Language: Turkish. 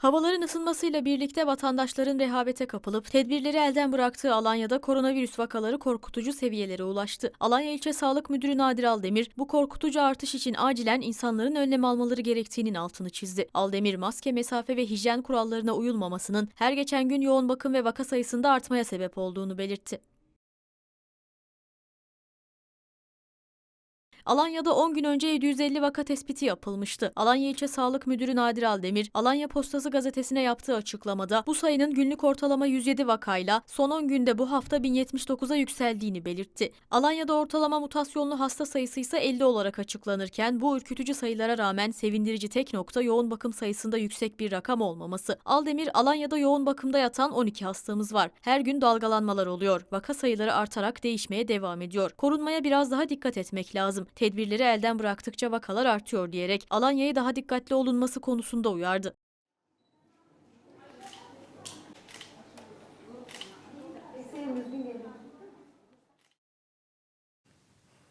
Havaların ısınmasıyla birlikte vatandaşların rehavete kapılıp tedbirleri elden bıraktığı Alanya'da koronavirüs vakaları korkutucu seviyelere ulaştı. Alanya İlçe Sağlık Müdürü Nadir Aldemir, bu korkutucu artış için acilen insanların önlem almaları gerektiğinin altını çizdi. Aldemir, maske, mesafe ve hijyen kurallarına uyulmamasının her geçen gün yoğun bakım ve vaka sayısında artmaya sebep olduğunu belirtti. Alanya'da 10 gün önce 750 vaka tespiti yapılmıştı. Alanya İlçe Sağlık Müdürü Nadir Aldemir, Alanya Postası gazetesine yaptığı açıklamada bu sayının günlük ortalama 107 vakayla son 10 günde bu hafta 1079'a yükseldiğini belirtti. Alanya'da ortalama mutasyonlu hasta sayısı ise 50 olarak açıklanırken bu ürkütücü sayılara rağmen sevindirici tek nokta yoğun bakım sayısında yüksek bir rakam olmaması. Aldemir, Alanya'da yoğun bakımda yatan 12 hastamız var. Her gün dalgalanmalar oluyor. Vaka sayıları artarak değişmeye devam ediyor. Korunmaya biraz daha dikkat etmek lazım. Tedbirleri elden bıraktıkça vakalar artıyor diyerek Alanya'ya daha dikkatli olunması konusunda uyardı.